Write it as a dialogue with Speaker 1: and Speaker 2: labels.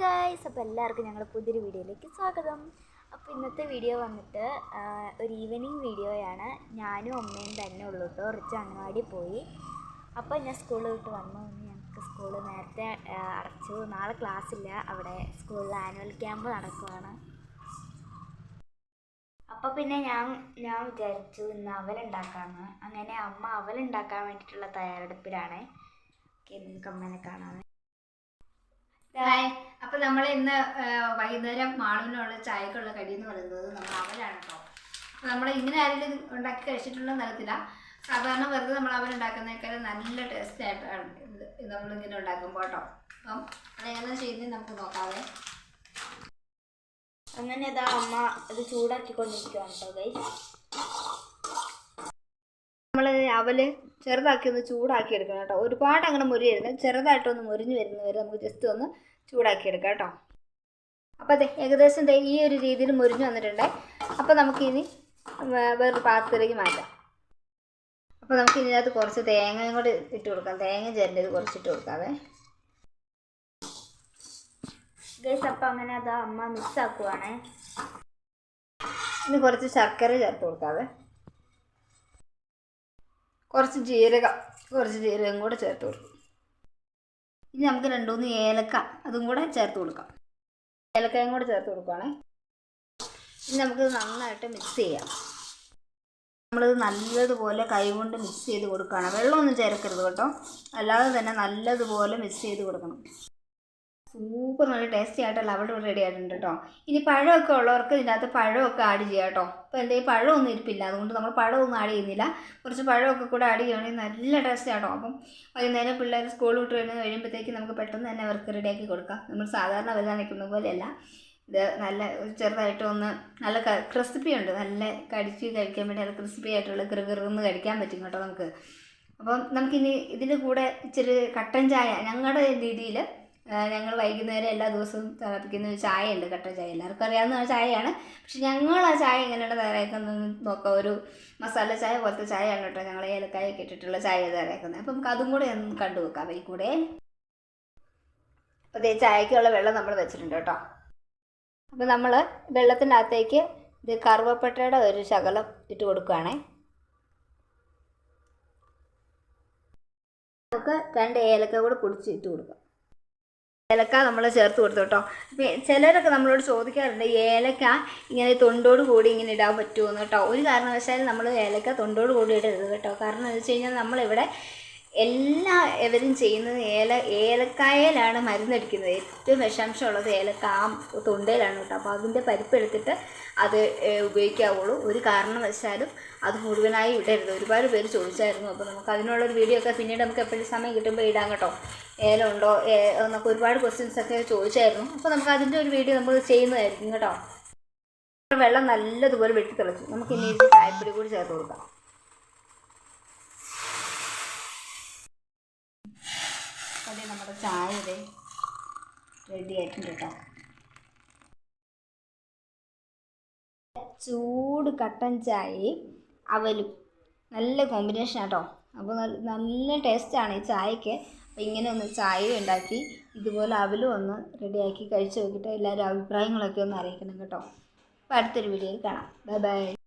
Speaker 1: Guys അപ്പോൾ എല്ലാവർക്കും ഞങ്ങൾ പുതിയൊരു വീഡിയോയിലേക്ക് സ്വാഗതം. അപ്പോൾ ഇന്നത്തെ വീഡിയോ വന്നിട്ട് ഒരു ഈവനിങ് വീഡിയോയാണ്. ഞാനും അമ്മയും തന്നെ ഉള്ളൂ കേട്ടോ റിച്ച് അങ്ങാടി പോയി. അപ്പോൾ ഞാൻ സ്കൂളിൽ വിട്ട് വന്നു. ഞങ്ങൾക്ക് സ്കൂൾ നേരത്തെ അടച്ചു. നാളെ ക്ലാസ് ഇല്ല. അവിടെ സ്കൂളിൽ ആനുവൽ ക്യാമ്പ് നടക്കുവാണ്. അപ്പോൾ പിന്നെ ഞാൻ ഞാൻ വിചാരിച്ചു ഇന്ന് അവലുണ്ടാക്കാമെന്ന് അങ്ങനെ അമ്മ അവലുണ്ടാക്കാൻ വേണ്ടിയിട്ടുള്ള തയ്യാറെടുപ്പിലാണ്. നമുക്ക് അമ്മേനെ കാണാം
Speaker 2: ഹായ് അപ്പൊ നമ്മൾ ഇന്ന് വൈകുന്നേരം മാളുവിനുള്ള ചായക്കുള്ള കടി എന്ന് പറയുന്നത് നമ്മൾ അവലാണ് കേട്ടോ നമ്മൾ ഇങ്ങനെ ആരെങ്കിലും ഉണ്ടാക്കി കഴിച്ചിട്ടുള്ള നിലത്തില്ല സാധാരണ വെറുതെ നമ്മൾ അവൻ ഉണ്ടാക്കുന്നേക്കാളും നല്ല ടേസ്റ്റ് ആയിട്ടാണ് ഇത് നമ്മളിങ്ങനെ ഉണ്ടാക്കുമ്പോൾ കേട്ടോ അപ്പം അതെങ്ങനെ ചെയ്യുന്നത് നമുക്ക് നോക്കാവേ.
Speaker 1: അങ്ങനെ ഇതാ അമ്മ അത് ചൂടാക്കിക്കൊണ്ടിരിക്കുകയാണ് കേട്ടോ
Speaker 2: അവൽ ചെറുതാക്കി ഒന്ന് ചൂടാക്കി എടുക്കണം കേട്ടോ. ഒരുപാട് അങ്ങനെ മുരിയരുത്. ചെറുതായിട്ടൊന്ന് മുരിഞ്ഞ് വരുന്ന വരെ നമുക്ക് ജസ്റ്റ് ഒന്ന് ചൂടാക്കി എടുക്കാം കേട്ടോ. അപ്പോൾ അതെ ഏകദേശം ദേ ഈ ഒരു രീതിയിൽ മുരിഞ്ഞ് വന്നിട്ടുണ്ട്. അപ്പോൾ നമുക്കിനി വേറൊരു പാത്രത്തിലേക്ക് മാറ്റാം. അപ്പോൾ നമുക്ക് ഇതിനകത്ത് കുറച്ച് തേങ്ങയും കൂടി ഇട്ട് കൊടുക്കാം. തേങ്ങ ചേരേണ്ടത് കുറച്ചിട്ട് കൊടുക്കാവേ.
Speaker 1: ഗേസ് അപ്പം അങ്ങനെ അതാ അമ്മ മിക്സ് ആക്കുവാണേ.
Speaker 2: ഇനി കുറച്ച് ശർക്കര ചേർത്ത് കൊടുക്കാവേ. കുറച്ച് ജീരകം കുറച്ച് ജീരകം കൂടെ ചേർത്ത് കൊടുക്കും. ഇനി നമുക്ക് രണ്ട് മൂന്ന് ഏലക്ക അതും കൂടെ ചേർത്ത് കൊടുക്കാം. ഏലക്കയും കൂടെ ചേർത്ത് കൊടുക്കുവാണേ. ഇനി നമുക്ക് നന്നായിട്ട് മിക്സ് ചെയ്യാം. നമ്മളിത് നല്ലതുപോലെ കൈകൊണ്ട് മിക്സ് ചെയ്ത് കൊടുക്കുകയാണ്. വെള്ളമൊന്നും ചേർക്കരുത് കേട്ടോ. അല്ലാതെ തന്നെ നല്ലതുപോലെ മിക്സ് ചെയ്ത് കൊടുക്കണം. സൂപ്പർ നല്ല ടേസ്റ്റി ആയിട്ടുള്ള അവിടെ റെഡി ആയിട്ടുണ്ട് കേട്ടോ. ഇനി പഴമൊക്കെ ഉള്ളവർക്ക് ഇതിനകത്ത് പഴമൊക്കെ ആഡ് ചെയ്യാം കേട്ടോ. ഇപ്പോൾ എന്റെ പഴമൊന്നും ഇരിപ്പില്ല. അതുകൊണ്ട് നമ്മൾ പഴമൊന്നും ആഡ് ചെയ്യുന്നില്ല. കുറച്ച് പഴമൊക്കെ കൂടെ ആഡ് ചെയ്യുകയാണെങ്കിൽ നല്ല ടേസ്റ്റ് ആട്ടോ. അപ്പം വൈകുന്നേരം പിള്ളേർ സ്കൂൾ വിട്ട് വരുന്ന കഴിയുമ്പോഴത്തേക്ക് നമുക്ക് പെട്ടെന്ന് തന്നെ അവർക്ക് റെഡിയാക്കി കൊടുക്കാം. നമ്മൾ സാധാരണ വലുതാൻ നിൽക്കുന്ന പോലെയല്ല. ഇത് നല്ല ചെറുതായിട്ട് ഒന്ന് നല്ല ക്രിസ്പി ഉണ്ട്. നല്ല കടിച്ച് കഴിക്കാൻ വേണ്ടി നല്ല ക്രിസ്പി ആയിട്ടുള്ള കിറുകിറന്ന് കഴിക്കാൻ പറ്റും കേട്ടോ നമുക്ക്. അപ്പം നമുക്കിനി ഇതിന്റെ കൂടെ ഇച്ചിരി കട്ടൻ ചായ ഞങ്ങളുടെ രീതിയിൽ ഞങ്ങൾ വൈകുന്നേരം എല്ലാ ദിവസവും തിളപ്പിക്കുന്ന ഒരു ചായ ഉണ്ട് കട്ടൻ ചായ. എല്ലാവർക്കും അറിയാവുന്ന ചായയാണ്. പക്ഷെ ഞങ്ങൾ ആ ചായ എങ്ങനെയാണ് തയ്യാറാക്കുന്നത് നോക്കാം. ഒരു മസാല ചായ പോലത്തെ ചായയാണ് കേട്ടോ ഞങ്ങൾ ഏലക്കായൊക്കെ ഇട്ടിട്ടുള്ള ചായ തയ്യാറാക്കുന്നത്. അപ്പം നമുക്ക് അതും കൂടെ ഒന്ന് കണ്ടു വെക്കാം ഈ കൂടെ. അപ്പോൾ ചായക്കുള്ള വെള്ളം നമ്മൾ വെച്ചിട്ടുണ്ട് കേട്ടോ. അപ്പോൾ നമ്മൾ വെള്ളത്തിന്റെ അകത്തേക്ക് ഇത് കറുവപ്പട്ടയുടെ ഒരു ശകലം ഇട്ട് കൊടുക്കുകയാണേ നമുക്ക് രണ്ട് ഏലക്ക കൂടെ പൊടിച്ച് ഇട്ട് കൊടുക്കാം. ഏലക്ക നമ്മൾ ചേർത്ത് കൊടുത്തു കേട്ടോ. ചിലരൊക്കെ നമ്മളോട് ചോദിക്കാറുണ്ട് ഏലക്ക ഇങ്ങനെ തൊണ്ടോട് കൂടി ഇങ്ങനെ ഇടാൻ പറ്റുമോ എന്ന് കേട്ടോ. ഒരു കാരണവശാലും നമ്മൾ ഏലക്ക തൊണ്ടോട് കൂടി ഇടരുത് കേട്ടോ. കാരണം എന്ന് വെച്ച് കഴിഞ്ഞാൽ നമ്മളിവിടെ എല്ലാ എവരും ചെയ്യുന്നത് ഏല ഏലക്കായയിലാണ് മരുന്നടിക്കുന്നത്. ഏറ്റവും വിഷാംശമുള്ളത് ഏലക്ക ആ തൊണ്ടയിലാണ് കേട്ടോ. അപ്പോൾ അതിന്റെ പരിപ്പെടുത്തിട്ട് അത് ഉപയോഗിക്കാവുള്ളൂ. ഒരു കാരണവശാലും അത് മുഴുവനായി ഇടരുത്. ഒരുപാട് പേര് ചോദിച്ചായിരുന്നു. അപ്പോൾ നമുക്ക് അതിനുള്ളൊരു വീഡിയോ ഒക്കെ പിന്നീട് നമുക്ക് എപ്പോഴും സമയം കിട്ടുമ്പോൾ ഇടാം കേട്ടോ. ഏലമുണ്ടോ എന്നൊക്കെ ഒരുപാട് ക്വസ്റ്റ്യൻസ് ഒക്കെ ചോദിച്ചായിരുന്നു. അപ്പോൾ നമുക്ക് അതിന്റെ ഒരു വീഡിയോ നമ്മൾ ചെയ്യുന്നതായിരിക്കും കേട്ടോ. വെള്ളം നല്ലതുപോലെ വെട്ടി തിളച്ചു നമുക്ക് ഇനി ചായപ്പൊടി കൂടി ചേർത്ത് കൊടുക്കാം. അതെ നമ്മുടെ ചായ ഇതേ റെഡി ആയിട്ടുണ്ട് കേട്ടോ ചൂട് കട്ടൻ ചായയും അവലും. നല്ല കോമ്പിനേഷൻ ആട്ടോ. അപ്പോൾ നല്ല- നല്ല ടേസ്റ്റാണ് ഈ ചായക്ക് അപ്പോൾ ഇങ്ങനെ ഒന്ന് ചായ ഉണ്ടാക്കി ഇതുപോലെ അവലും ഒന്ന് റെഡിയാക്കി കഴിച്ച് നോക്കിയിട്ട് എല്ലാവരും അഭിപ്രായങ്ങളൊക്കെ ഒന്ന് അറിയിക്കണം കേട്ടോ. അപ്പോൾ അടുത്തൊരു വീഡിയോയിൽ കാണാം. Bye bye